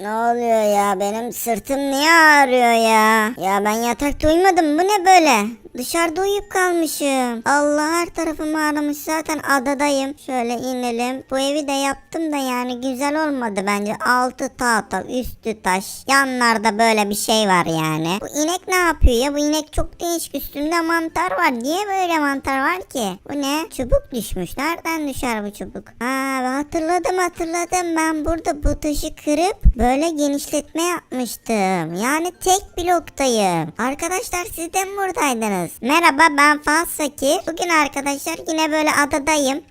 Ne oluyor ya? Benim sırtım niye ağrıyor ya? Ya ben yatakta uyumadım. Bu ne böyle? Dışarıda uyuyup kalmışım. Allah her tarafım ağrımış. Zaten adadayım. Şöyle inelim. Bu evi de yaptım da yani güzel olmadı bence. Altı tahta, üstü taş. Yanlarda böyle bir şey var yani. Bu inek ne yapıyor ya? Bu inek çok değişik. Üstünde mantar var. Niye böyle mantar var ki? Bu ne? Çubuk düşmüş. Nereden düşer bu çubuk? Ha hatırladım hatırladım. Ben burada bu taşı kırıp böyle genişletme yapmıştım. Yani tek bloktayım. Arkadaşlar siz de mi buradaydınız? Merhaba ben Faz Fakir. Bugün arkadaşlar yine böyle adadayım.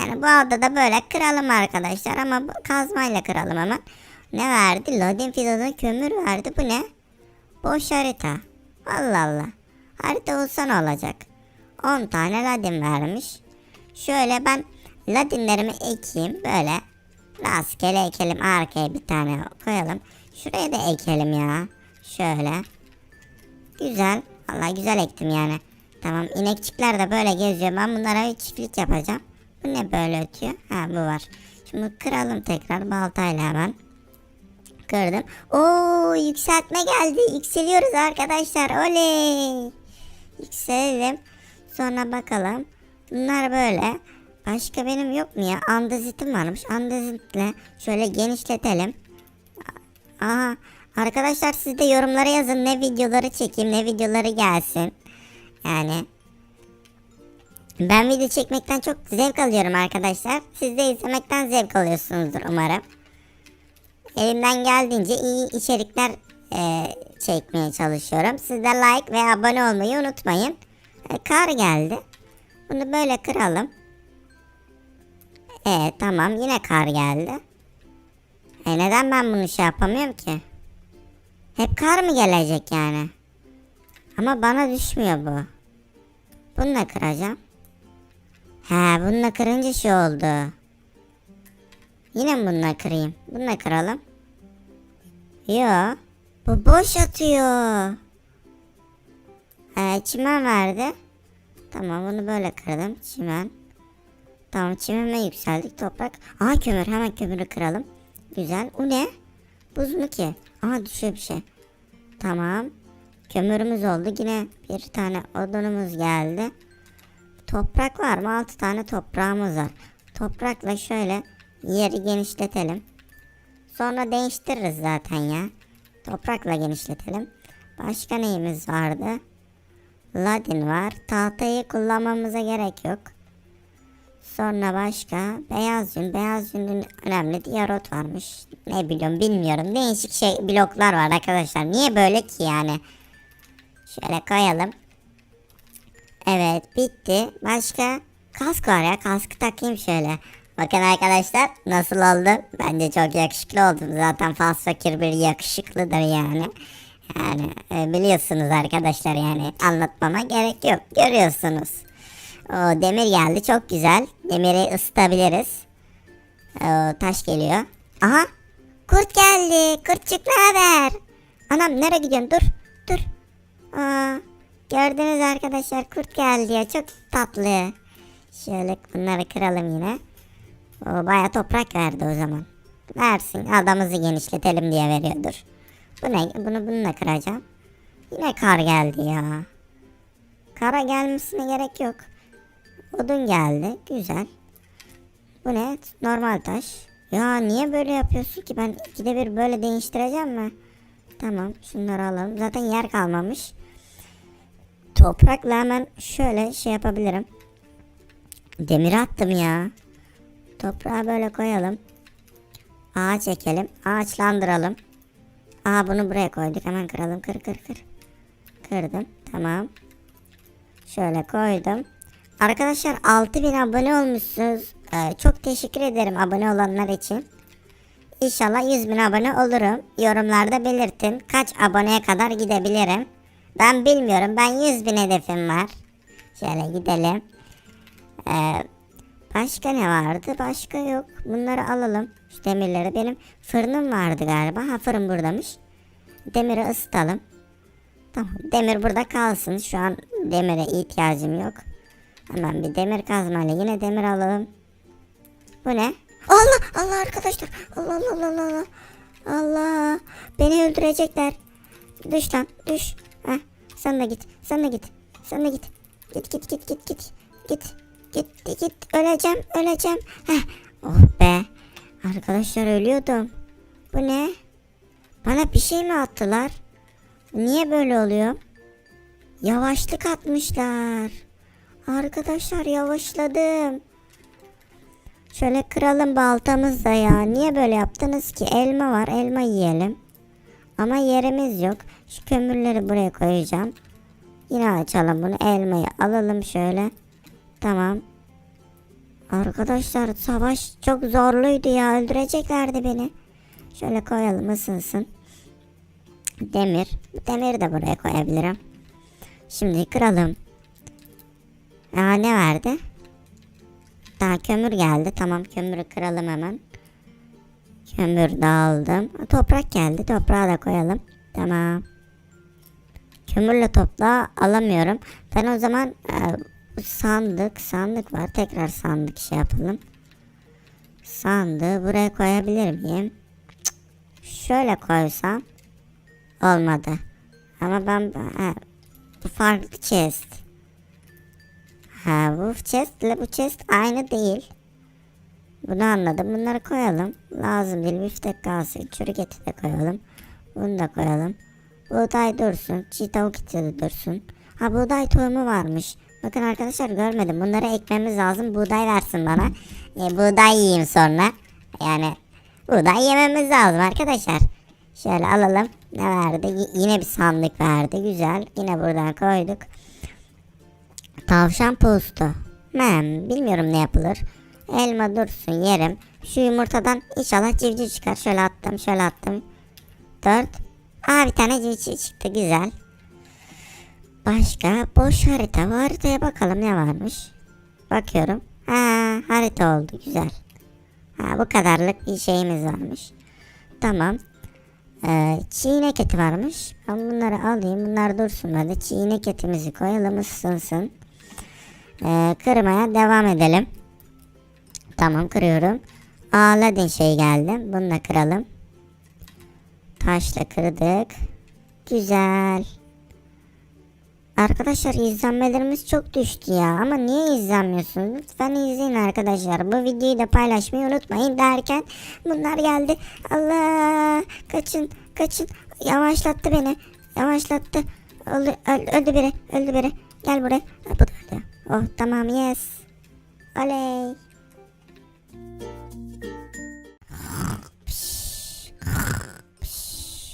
Yani bu adada böyle kıralım arkadaşlar ama bu kazmayla kıralım hemen. Ne verdi? Lodin fidanı kömür verdi. Bu ne? Boş harita. Allah Allah. Harita olsa ne olacak? 10 tane ladin vermiş. Şöyle ben ladinlerimi ekeyim böyle. Rastgele ekelim arkaya bir tane koyalım. Şuraya da ekelim ya. Şöyle. Güzel. Vallahi güzel ektim yani. Tamam inekçikler de böyle geziyor. Ben bunlara bir çiftlik yapacağım. Bu ne böyle ötüyor? Ha bu var. Şimdi kıralım tekrar baltayla hemen. Kırdım. Oo yükseltme geldi. Yükseliyoruz arkadaşlar. Oley. Yükselelim. Sonra bakalım. Bunlar böyle. Başka benim yok mu ya? Andazitim varmış. Andazitle şöyle genişletelim. Aha. Arkadaşlar siz de yorumlara yazın ne videoları çekeyim ne videoları gelsin. Yani ben video çekmekten çok zevk alıyorum arkadaşlar. Siz de izlemekten zevk alıyorsunuzdur umarım. Elimden geldiğince iyi içerikler e, çekmeye çalışıyorum. Siz de like ve abone olmayı unutmayın. E, kar geldi. Bunu böyle kıralım. E tamam yine kar geldi. E neden ben bunu şey yapamıyorum ki? Hep kar mı gelecek yani? Ama bana düşmüyor bu. Bunu da kıracağım. He bununla kırınca şey oldu. Yine mi bununla kırayım? Bununla kıralım. Yo. Bu boş atıyor. Ee, çimen verdi. Tamam bunu böyle kırdım. Çimen. Tamam çimeme yükseldik. Toprak. Aha kömür. Hemen kömürü kıralım. Güzel. O ne? Buz mu ki? Aha düşüyor bir şey. Tamam. Kömürümüz oldu. Yine bir tane odunumuz geldi. Toprak var mı? 6 tane toprağımız var. Toprakla şöyle yeri genişletelim. Sonra değiştiririz zaten ya. Toprakla genişletelim. Başka neyimiz vardı? Ladin var. Tahtayı kullanmamıza gerek yok. Sonra başka beyaz yün. Beyaz yünün önemli diyarot varmış. Ne biliyorum bilmiyorum. Değişik şey bloklar var arkadaşlar. Niye böyle ki yani? Şöyle koyalım. Evet bitti. Başka? Kask var ya. Kaskı takayım şöyle. Bakın arkadaşlar nasıl oldu? Bence çok yakışıklı oldum. Zaten Fas Fakir bir yakışıklıdır yani. Yani e, biliyorsunuz arkadaşlar yani anlatmama gerek yok. Görüyorsunuz. O demir geldi çok güzel. Demiri ısıtabiliriz. O, taş geliyor. Aha kurt geldi. Kurtçuk ne haber? Anam nereye gidiyorsun? Dur dur. Aa, gördünüz arkadaşlar kurt geldi ya çok tatlı. Şöyle bunları kıralım yine. O baya toprak verdi o zaman. Versin adamızı genişletelim diye veriyordur. Bu ne? Bunu bununla kıracağım. Yine kar geldi ya. Kara gelmesine gerek yok. Odun geldi. Güzel. Bu ne? Normal taş. Ya niye böyle yapıyorsun ki? Ben ikide bir böyle değiştireceğim mi? Tamam. Şunları alalım. Zaten yer kalmamış. Toprakla hemen şöyle şey yapabilirim. Demir attım ya. Toprağı böyle koyalım. Ağaç ekelim. Ağaçlandıralım. Aha bunu buraya koyduk. Hemen kıralım. Kır kır kır. Kırdım. Tamam. Şöyle koydum. Arkadaşlar 6000 abone olmuşsunuz. Ee, çok teşekkür ederim abone olanlar için. İnşallah 100 bin abone olurum. Yorumlarda belirtin. Kaç aboneye kadar gidebilirim. Ben bilmiyorum. Ben 100 bin hedefim var. Şöyle gidelim. Ee, başka ne vardı? Başka yok. Bunları alalım. Şu demirleri. Benim fırınım vardı galiba. Ha fırın buradamış. Demiri ısıtalım. Tamam. Demir burada kalsın. Şu an demire ihtiyacım yok. Hemen bir demir kazmayla yine demir alalım. Bu ne? Allah Allah arkadaşlar. Allah Allah Allah Allah. Allah beni öldürecekler. Düş lan düş. Heh, sen de git sen de git sen de git. Git git git git git git git git öleceğim öleceğim. Heh. Oh be arkadaşlar ölüyordum. Bu ne? Bana bir şey mi attılar? Niye böyle oluyor? Yavaşlık atmışlar. Arkadaşlar yavaşladım. Şöyle kıralım baltamızla ya. Niye böyle yaptınız ki? Elma var. Elma yiyelim. Ama yerimiz yok. Şu kömürleri buraya koyacağım. Yine açalım bunu. Elmayı alalım şöyle. Tamam. Arkadaşlar savaş çok zorluydu ya. Öldüreceklerdi beni. Şöyle koyalım ısınsın. Demir. Demiri de buraya koyabilirim. Şimdi kıralım. Aa ne verdi? Daha kömür geldi. Tamam kömürü kıralım hemen. Kömür de aldım. Toprak geldi. Toprağı da koyalım. Tamam. Kömürle topla alamıyorum. Ben o zaman e, sandık sandık var. Tekrar sandık şey yapalım. Sandığı buraya koyabilir miyim? Şöyle koysam olmadı. Ama ben ha, bu farklı chest. Ha bu chest ile bu chest aynı değil. Bunu anladım. Bunları koyalım. Lazım değil. Biftek kalsın. Çürük eti de koyalım. Bunu da koyalım. Buğday dursun. Çiğ tavuk eti de dursun. Ha buğday tohumu varmış. Bakın arkadaşlar görmedim. Bunları ekmemiz lazım. Buğday versin bana. E, buğday yiyeyim sonra. Yani buğday yememiz lazım arkadaşlar. Şöyle alalım. Ne verdi? Y- yine bir sandık verdi. Güzel. Yine buradan koyduk. Tavşan postu. Hmm, bilmiyorum ne yapılır. Elma dursun yerim. Şu yumurtadan inşallah civciv çıkar. Şöyle attım şöyle attım. Dört. Aa bir tane civciv çıktı güzel. Başka boş harita. Bu haritaya bakalım ne varmış. Bakıyorum. Ha harita oldu güzel. Ha bu kadarlık bir şeyimiz varmış. Tamam. Ee, çiğnek eti varmış. Ben bunları alayım. Bunlar dursun hadi. Çiğnek etimizi koyalım ısınsın. Ee, kırmaya devam edelim. Tamam kırıyorum. Aladin şey geldi. Bunu da kıralım. Taşla kırdık. Güzel. Arkadaşlar izlenmelerimiz çok düştü ya. Ama niye izlenmiyorsunuz? Lütfen izleyin arkadaşlar. Bu videoyu da paylaşmayı unutmayın derken bunlar geldi. Allah! Kaçın, kaçın. Yavaşlattı beni. Yavaşlattı. Öldü, öldü, biri, öldü biri. Gel buraya. Bu da öldü. Oh tamam yes. Oley.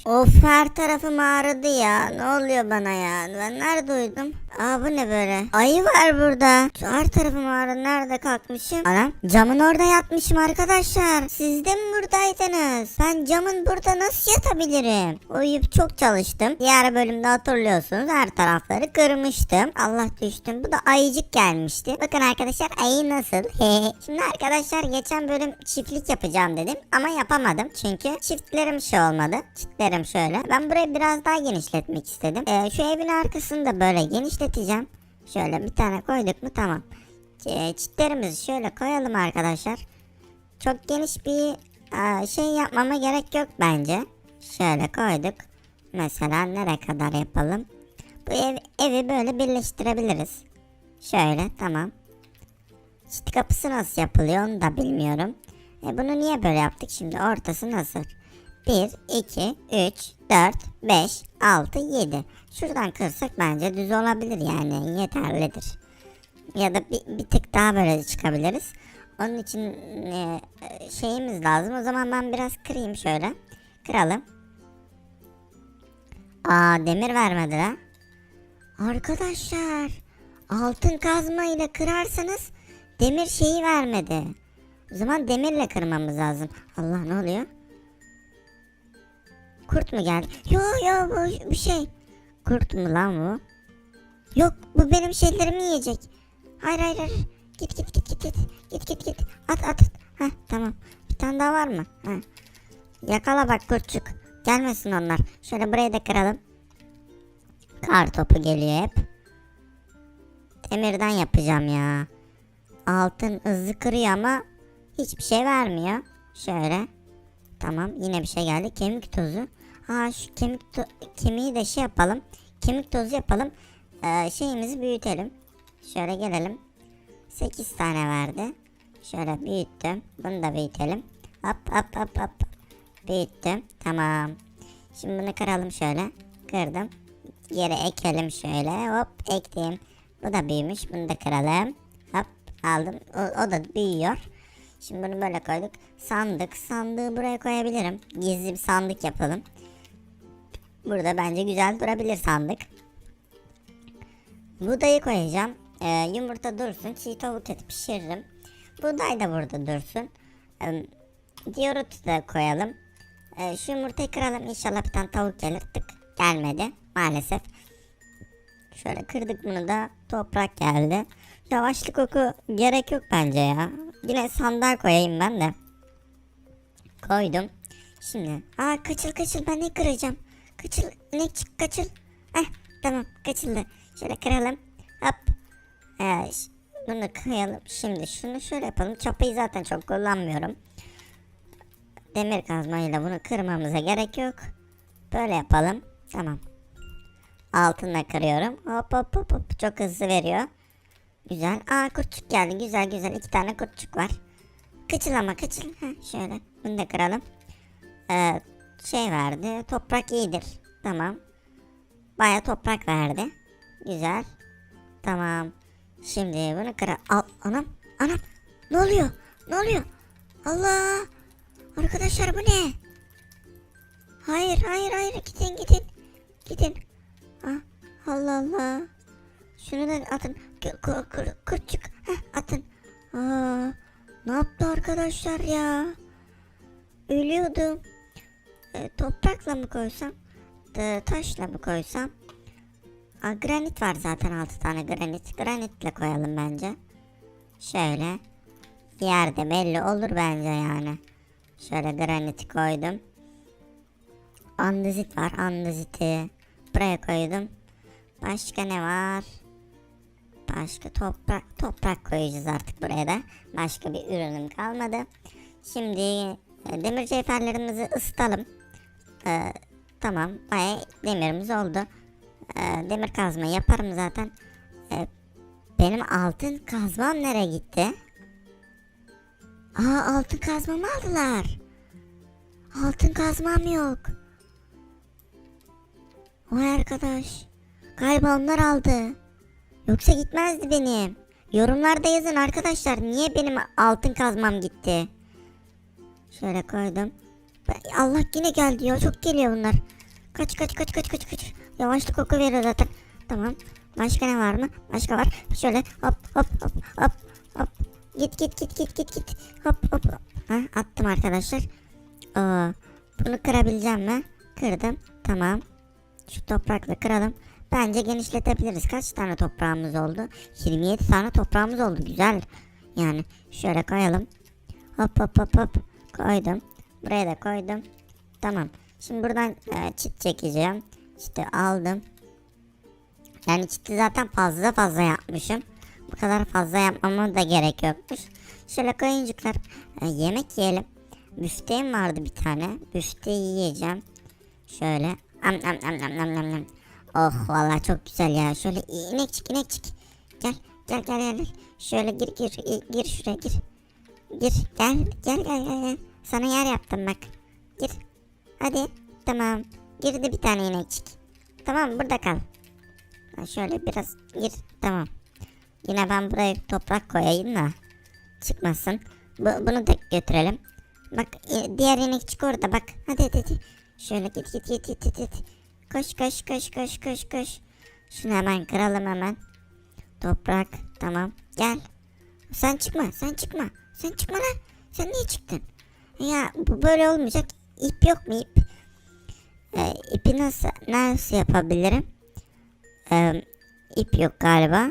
Of her tarafım ağrıdı ya. Ne oluyor bana ya? Ben nerede uyudum? Aa bu ne böyle? Ayı var burada. Şu her tarafım ağrıdı. Nerede kalkmışım? Anam camın orada yatmışım arkadaşlar. Siz de mi buradaydınız? Ben camın burada nasıl yatabilirim? Uyuyup çok çalıştım. Diğer bölümde hatırlıyorsunuz her tarafları kırmıştım. Allah düştüm. Bu da ayıcık gelmişti. Bakın arkadaşlar ayı nasıl? Şimdi arkadaşlar geçen bölüm çiftlik yapacağım dedim. Ama yapamadım. Çünkü çiftlerim şey olmadı. Çiftlerim şöyle. Ben burayı biraz daha genişletmek istedim. Ee, şu evin arkasını da böyle genişleteceğim. Şöyle bir tane koyduk mu tamam. Ee, çitlerimizi şöyle koyalım arkadaşlar. Çok geniş bir aa, şey yapmama gerek yok bence. Şöyle koyduk. Mesela nereye kadar yapalım? Bu ev, evi böyle birleştirebiliriz. Şöyle tamam. Çit kapısı nasıl yapılıyor onu da bilmiyorum. E bunu niye böyle yaptık şimdi ortası nasıl? 1, 2, 3, 4, 5, 6, 7. Şuradan kırsak bence düz olabilir yani yeterlidir. Ya da bir, bir tık daha böyle çıkabiliriz. Onun için e, şeyimiz lazım. O zaman ben biraz kırayım şöyle. Kıralım. Aa demir vermedi ha. Arkadaşlar altın kazma ile kırarsanız demir şeyi vermedi. O zaman demirle kırmamız lazım. Allah ne oluyor? Kurt mu geldi? Yo yo bu bir şey. Kurt mu lan bu? Yok bu benim şeylerimi yiyecek. Hayır hayır hayır. Git git git git git. Git git git. At at. Heh tamam. Bir tane daha var mı? Heh. Yakala bak kurtçuk. Gelmesin onlar. Şöyle burayı da kıralım. Kar topu geliyor hep. Demirden yapacağım ya. Altın hızlı kırıyor ama hiçbir şey vermiyor. Şöyle. Tamam yine bir şey geldi. Kemik tozu. Aa şu kemik to- kemiği de şey yapalım. Kemik tozu yapalım. Ee, şeyimizi büyütelim. Şöyle gelelim. 8 tane verdi. Şöyle büyüttüm. Bunu da büyütelim. Hop hop hop hop. Büyüttüm. Tamam. Şimdi bunu kıralım şöyle. Kırdım. Yere ekelim şöyle. Hop ektim. Bu da büyümüş. Bunu da kıralım. Hop aldım. O, o da büyüyor. Şimdi bunu böyle koyduk. Sandık. Sandığı buraya koyabilirim. Gizli bir sandık yapalım. Burada bence güzel durabilir sandık. Buğdayı koyacağım. Ee, yumurta dursun. Çiğ tavuk eti pişiririm. Buğday da burada dursun. Ee, Diyorut da koyalım. Ee, şu yumurtayı kıralım. İnşallah bir tane tavuk gelir. Tık gelmedi maalesef. Şöyle kırdık bunu da toprak geldi. Yavaşlık oku gerek yok bence ya. Yine sandığa koyayım ben de. Koydum. Şimdi aa kaçıl kaçıl ben ne kıracağım. Kaçıl ne çık kaçıl. Heh tamam kaçıldı. Şöyle kıralım. Hop. Ee, bunu kıyalım. Şimdi şunu şöyle yapalım. Çapayı zaten çok kullanmıyorum. Demir kazmayla bunu kırmamıza gerek yok. Böyle yapalım. Tamam. Altınla kırıyorum. Hop hop hop hop. Çok hızlı veriyor. Güzel. Aa kurtçuk geldi. Güzel güzel. iki tane kurtçuk var. Kıçıl ama kıçıl. Heh, şöyle. Bunu da kıralım. Ee, şey verdi. Toprak iyidir. Tamam. Baya toprak verdi. Güzel. Tamam. Şimdi bunu kıra... Al, anam. Anam. Ne oluyor? Ne oluyor? Allah. Arkadaşlar bu ne? Hayır hayır hayır gidin gidin. Gidin. Ah, Allah Allah. Şunu da atın. Kır, kır, kırçık. Heh, atın. Aa, ne yaptı arkadaşlar ya? Ölüyordum. E, toprakla mı koysam? E, taşla mı koysam? Aa, granit var zaten 6 tane granit. Granitle koyalım bence. Şöyle. Yerde belli olur bence yani. Şöyle granit koydum. Andezit var. Andeziti buraya koydum. Başka ne var? Başka toprak toprak koyacağız artık buraya da. Başka bir ürünüm kalmadı. Şimdi e, demir cevherlerimizi ısıtalım. Ee, tamam bayağı demirimiz oldu. Ee, demir kazma yaparım zaten. Ee, benim altın kazmam nereye gitti? Aa altın kazmamı aldılar. Altın kazmam yok. Vay arkadaş. Galiba onlar aldı. Yoksa gitmezdi benim. Yorumlarda yazın arkadaşlar niye benim altın kazmam gitti. Şöyle koydum. Allah yine geldi ya çok geliyor bunlar. Kaç kaç kaç kaç kaç kaç. Yavaşlık koku veriyor zaten. Tamam. Başka ne var mı? Başka var. Şöyle hop hop hop hop hop. Git git git git git git. Hop. hop. Ha, attım arkadaşlar. Oo, bunu kırabileceğim mi? Kırdım. Tamam. Şu toprakla kıralım. Bence genişletebiliriz. Kaç tane toprağımız oldu? 27 tane toprağımız oldu. Güzel. Yani şöyle koyalım. Hop hop hop hop. Koydum. Buraya da koydum. Tamam. Şimdi buradan e, çit çekeceğim. Çiti aldım. Yani çiti zaten fazla fazla yapmışım. Bu kadar fazla yapmama da gerek yokmuş. Şöyle koyuncuklar. e, yemek yiyelim. Büfteğim vardı bir tane. Büfteği yiyeceğim. Şöyle. Am am am am am am am. Oh vallahi çok güzel ya. Şöyle inekçik inekçik. Gel gel gel gel. gel. Şöyle gir gir gir, şuraya gir. Gir gel gel gel gel. gel. Sana yer yaptım bak. Gir. Hadi. Tamam. Girdi bir tane inekçik. Tamam burada kal. Şöyle biraz gir. Tamam. Yine ben buraya toprak koyayım da çıkmasın. Bu, bunu da götürelim. Bak e, diğer inekçik orada bak. Hadi hadi hadi. Şöyle git git git git git. git. Koş koş koş koş koş koş. Şunu hemen kıralım hemen. Toprak tamam gel. Sen çıkma sen çıkma. Sen çıkma lan. Sen niye çıktın? Ya bu böyle olmayacak. İp yok mu ip? Ee, ipi nasıl nasıl yapabilirim? Ee, ip yok galiba.